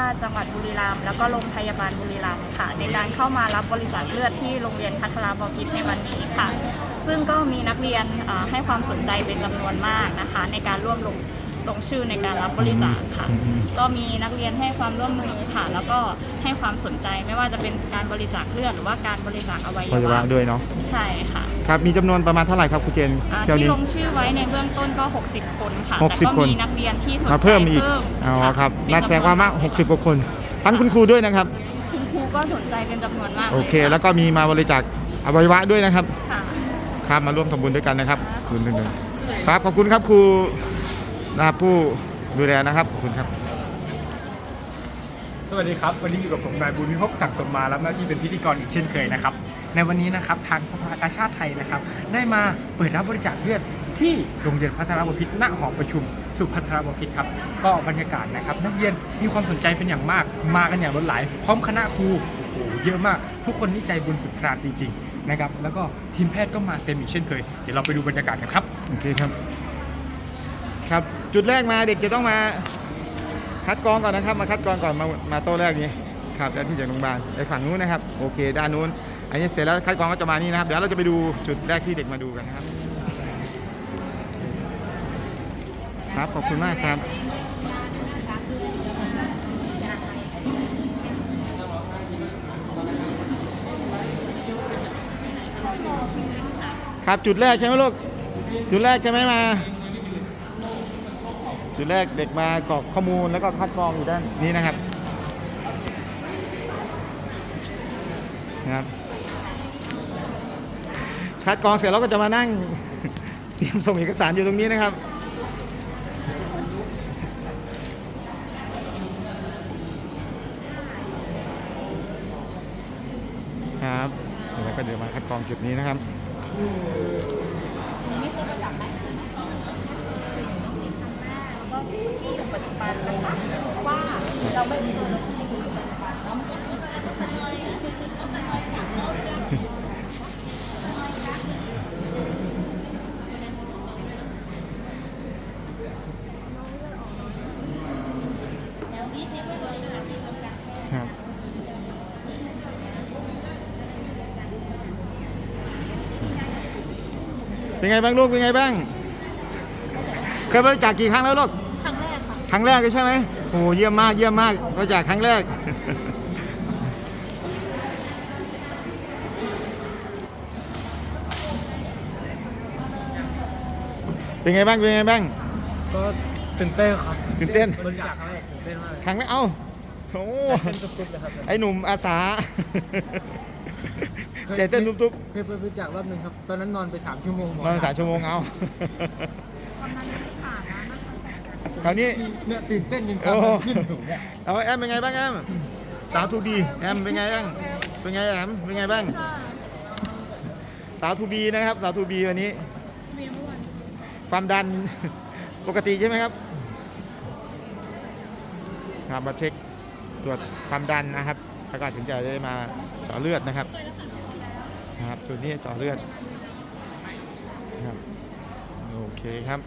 าติจังหวัดบุรีรัมย์แล้วก็โรงพยาบาลบุรีรัมย์ค่ะ ในการเข้ามารับบริจาคเลือดที่โรงเรียนพัทราบพิษในวันนี้ค่ะ ซึ่งก็มีนักเรียนให้ความสนใจเป็นจำนวนมากนะคะ ในการร่วมลง ลงชื่อในการรับบริจาคค่ะอืมก็มีนักเรียนให้ความร่วมมือค่ะ แล้วก็ให้ความสนใจไม่ว่าจะเป็นการบริจาคเลือดหรือว่าการบริจาคอวัยพยาวะวะด้วยเนาะใช่ค่ะครับมีจำนวนประมาณเท่าไหร่ครับครูเจนอ่าเที่ยวที่นี้ ลงชื่อไว้ในเบื้องต้นก็ 60 คนค่ะหกแต่สิบก็คน มีนักเรียนที่สนใจมาเพิ่มอีกเพิ่มอ๋อค่ะครับเป็นนัดแสดงว่ามากจำนวน60กว่าคน ทั้งคุณครูด้วยนะครับ คุณครูก็สนใจเป็นจำนวนมากโอเคยะแล้วก็มีมาบริจาคอวัยวะด้วยนะครับค่ะ ครับมาร่วมทำบุญด้วยกันนะครับคุณหนึ่งครับขอบคุณครับครู นะครับผู้ดูแลนะครับขอบคุณครับ สวัสดีครับ วันนี้อยู่กับผมนายบุญวิภพสั่งสมมารับหน้าที่เป็นพิธีกรอีกเช่นเคยนะครับ ในวันนี้นะครับทางสภากาชาติไทยนะครับ ได้มาเปิดรับบริจาคเลือดที่โรงเรียนพัฒนาบพิตรณหอประชุม สุพัฒนาบพิตรครับ ก็บรรยากาศนะครับ นักเรียนมีความสนใจเป็นอย่างมาก มากันอย่างล้นหลาย พร้อมคณะครูโอ้โหเยอะมาก ทุกคนนี่ใจบุญสุดตราดจริงๆนะครับ แล้วก็ทีมแพทย์ก็มาเต็มอีกเช่นเคย เดี๋ยวเราไปดูบรรยากาศกันครับ โอเคครับ ครับ จุดแรกมาเด็กจะต้องมาคัดกรองก่อนนะครับ มาคัดกรองก่อนมามาโต๊ะแรกนี้ครับด้านที่จากโรงพยาบาลไปฝั่งนู้นนะครับโอเค ด้านนู้น อันนี้เสร็จแล้วคัดกรองก็จะมานี่นะครับ เดี๋ยวเราจะไปดูจุดแรกที่เด็กมาดูกันนะครับ ครับขอบคุณมากครับครับจุดแรกใช่ไหมลูกจุดแรกใช่ไหมมา จุดแรกเด็กมากรอกข้อมูลแล้วก็คัดกรองอยู่ด้านนี้นะครับนะครับ คัดกรองเสร็จแล้วก็จะมานั่งเตรียมส่งเอกสารอยู่ตรงนี้นะครับครับแล้วก็เดี๋ยวมาคัดกรองจุดนี้นะครับ ก็ที่อยู่ปัจจุบันนะคะว่าเราไม่มีแล้วนี่ที่ไม่บริหารที่ทำการครับเป็นไงบ้างลูกเป็นไงบ้าง เคยบริจาคกี่ครั้งแล้วลูก ครั้งแรกค่ะ ครั้งแรกเลยใช่ไหมโอ้เยี่ยมมากเยี่ยมมากบริจาคครั้งแรก เป็นไงบ้าง เป็นไงบ้าง ก็ตื่นเต้นครับตื่นเต้น บริจาคครั้งแรกตื่นเต้นมากครั้งแรกเอ้าโอ้ใจเต้นตุ๊บๆเลยครับไอหนุ่มอาสาใจเต้นตุ๊บเคยไปบริจาครอบหนึ่งครับ ตอนนั้นนอนไป3ชั่วโมงหมๆนอนสามชั่วโมงเอา คราวนี้เนี่ยตื่นเต้นจนความดันขึ้นสูงเนี่ยเอาแอมเป็นไงบ้างแอมสาวทูบีแอมเป็นไงบ้างเป็นไงแอมเป็นไงบ้างสาวทูบีนะครับ สาวทูบีวันนี้ความดันปกติใช่ไหมครับครับมาเช็คตรวจความดันนะครับแล้วก็ถึงจะได้มาเจาะเลือดนะครับนะครับจุดนี้เจาะเลือดนะครับ โอเคครับ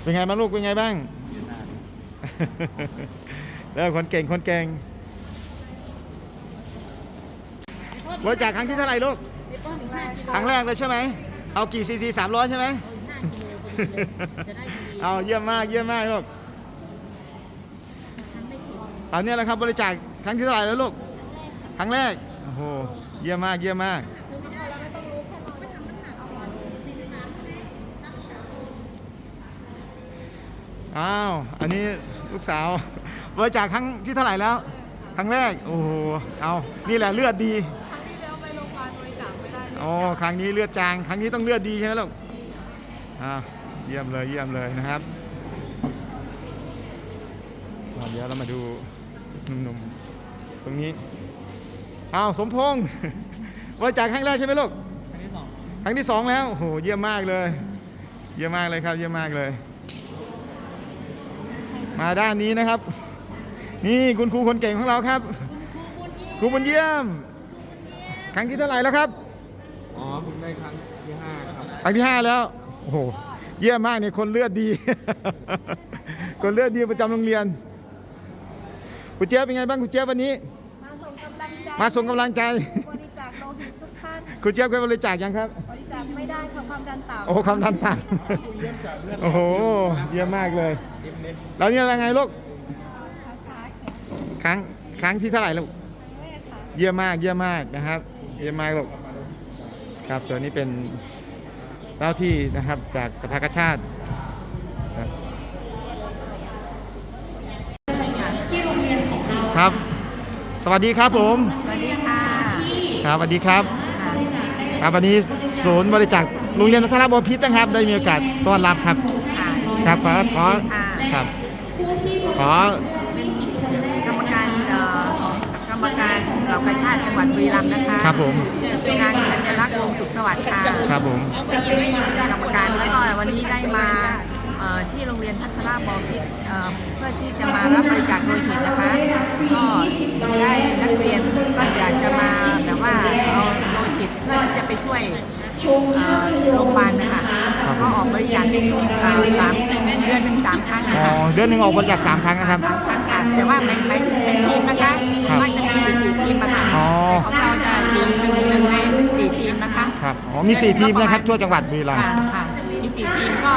เป็นไงบ้างลูก เป็นไงบ้าง แล้วคนเก่งคนเก่งบริจาคครั้งที่เท่าไหร่ลูก ครั้งแรกเลยใช่ไหม เอากี่ซีซีสามร้อยใช่ไหมเอาเยี่ยมมากเยี่ยมมากลูกตอนนี้แหละครับบริจาคครั้งที่เท่าไหร่แล้วลูก ครั้งแรก โอ้โห เยี่ยมมาก เยี่ยมมาก อ้าว อันนี้ลูกสาวบริจาคครั้งที่เท่าไหร่แล้ว ครั้งแรก โอ้โห เอา นี่แหละเลือดดีโอ้ครั้งนี้เลือดจาง ครั้งนี้ต้องเลือดดีใช่ไหมลูกอ่าเยี่ยมเลย เยี่ยมเลยนะครับอ่าเดี๋ยวเรามาดูหนุ่มๆ ตรงนี้ อ้าวสมพงษ์บริจาคครั้งแรกใช่ไหมลูกครั้งที่สองแล้วโอ้โหเยี่ยมมากเลย เยี่ยมมากเลยครับ เยี่ยมมากเลย มาด้านนี้นะครับ นี่คุณครูคนเก่งของเราครับ ครูบุญเยี่ยม ครั้งที่เท่าไหร่แล้วครับ อ๋อผมได้ครั้งที่ห้าครับ ครั้งที่ห้าแล้ว โอ้โห เยี่ยมมากเนี่ยคนเลือดดี คนเลือดดีประจำโรงเรียนคุณเจี๊ยบเป็นไงบ้างคุณเจี๊ยบวันนี้ มาส่งกำลังใจมาส่งกำลังใจ บริจาคโลหิตทุกท่าน คุณเจี๊ยบเคยบริจาคยังครับ บริจาคไม่ได้ค่ะความดันต่ำโอ้ความดันต่ำโอ้โห เยี่ยมมากเลย แล้วนี่อะไรไงลูก ช้าๆครั้ง ครั้งที่เท่าไหร่ลูกแม่ค่ะ เยี่ยมมากเยี่ยมมากนะครับ เยี่ยมมากลูกครับส่วนนี้เป็นเจ้าที่นะครับจากสภากาชาติครับครับ สวัสดีครับผมสวัสดีค่ะครับสวัสดีครับครับวันนี้ศูนย์บริจาคโรงเรียนพัทรบพิษนะครับ ได้มีโอกาสต้อนรับครับค่ะครับขอขอค่ะครับขอกรรมการเอ่อกรรมการเหล่ากาชาติจังหวัดบุรีรัมย์นะคะครับผมนางธัญลักษณ์วงศ์สุขสวัสดิ์ค่ะครับผมกรรมการแล้วก็วันนี้ได้มาเอ่อ ที่โรงเรียนพัฒนาบอพิษเอ่อเพื่อที่จะมารับบริจาคโลหิตนะคะก็ได้นักเรียนก็อยากจะมาแบบว่าเอาโลหิตเพื่อที่จะไปช่วยเอ่อโรงพยาบาลนะคะครับก็ออกบริจาคทุกๆเอ่อสามเดือนหนึ่งสามครั้งนะอ๋อคะเดือนหนึ่งออกบริจาคสามครั้งนะครับ สามครั้งค่ะแต่ว่าไม่ไม่ถึงเป็นทีมนะคะครับว่าจะมีอยู่สี่ทีมอะค่ะอ๋อ แต่ของเราจะทีมหนึ่งหนึ่งในหนึ่งสี่ทีมนะคะ ครับอ๋อมีสี่ทีมนะครับทั่วจังหวัดบุรีรัมย์ ค่ะค่ะมี สี่ทีมก็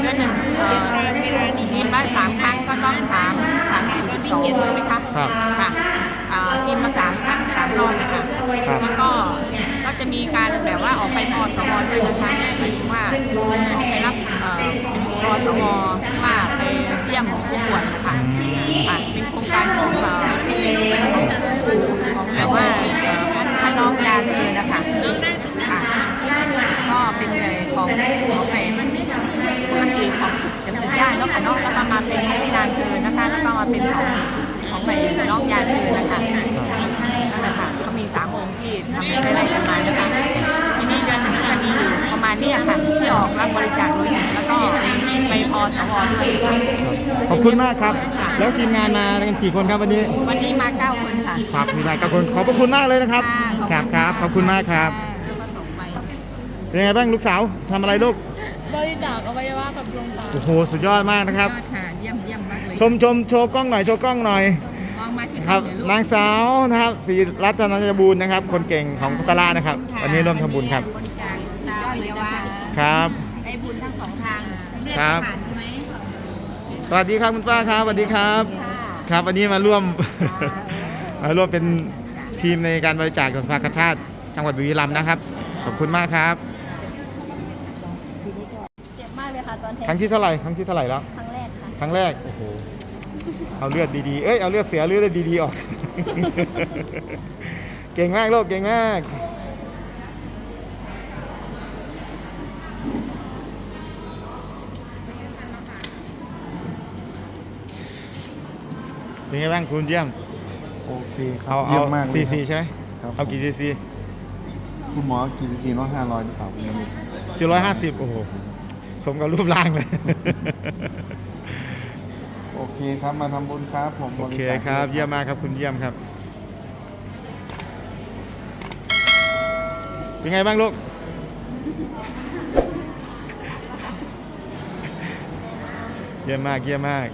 เดือนหนึ่งเอ่อทีมละสามครั้งก็ต้องสามสามสี่สิบสองใช่ไหมคะครับค่ะเอ่อทีมละสามครั้งสามรอบนะคะครับ แล้วก็ก็จะมีการแบบว่าออกไปพอสวด้วยนะคะหมายถึงว่าออกไปรับเอ่อป็นพอสวว่าไปเยี่ยมผู้ป่วยนะคะค่ะเป็นโครงการของเราของแบบว่าเอ่อพนพันน้องยาเธอนะคะ เป็นของของไอ้น้องยาเธอนะคะนั่นแหละค่ะเขามีสามองค์ที่ทำไล่ๆกันมานะคะทีนี้เดือนหนึ่งก็จะมีอยู่ประมาณเนี้ค่ะที่ออกรับบริจาคโดยหนึ่งแล้วก็ไปพอสวด้วยค่ะขอบคุณมากครับแล้วทีมงานมากันกี่คนครับวันนี้ วันนี้มาเก้าคนค่ะ ครับมีได้กับคนขอบพระคุณมากเลยนะครับค่ะครับครับขอบคุณมากครับเป็นไงบ้างลูกสาวทำอะไรลูก บริจาคอวัยวะกับโรงพยาบาล โอ้โห สุดยอดมากนะครับ ยอดค่ะ เยี่ยมเยี่ยมมากเลย ชมชมโชว์กล้องหน่อยโชว์กล้องหน่อยมองมาที่ครับไหลูกนางสาวนะครับศรีรัตนยบูรณ์นะครับ คนเก่งของพัตรานะครับ วันนี้ร่วมทำบุญครับบริจาคตาอวัยวะครับได้บุญทั้งสองทางครับผ่านใช่ไหมสวัสดีครับคุณป้าครับสวัสดีครับค่ะครับ วันนี้มาร่วมค่ะมาร่วมเป็นทีมในการบริจาคของสภากาชาติจังหวัดบุรีรัมย์นะครับ ขอบคุณมากครับ เจ็บมากเลยค่ะตอนแทครั้งงที่เท่าไหร่ครั้งที่เท่าไหร่แล้ว ครั้งแรกค่ะครั้งแรก โอ้โห เอาเลือดดีๆ เอ้ย เอาเลือดเสียเลือดดีๆออก เก่งมากโลกเก่งมาก เป็นไงบ้างคุณเยี่ยม โอเคครัเอา บเยี่เอายมมากเลยซีครับซีใช่ไหมครับเอากี่ซีซีคุณหมอกี่ซีซีเนาะห้าร้อยหรือเปล่าคุณนิดสี่ร้อยห้าสิบโอ้โห สมกับรูปร่างเลย โอเคครับมาทำบุญครับผมโอเคจาครับ เยี่ยมมากครับคุณเยี่ยมครับ เป็นไงบ้างลูก เยี่ยมมากเยี่ยมมาก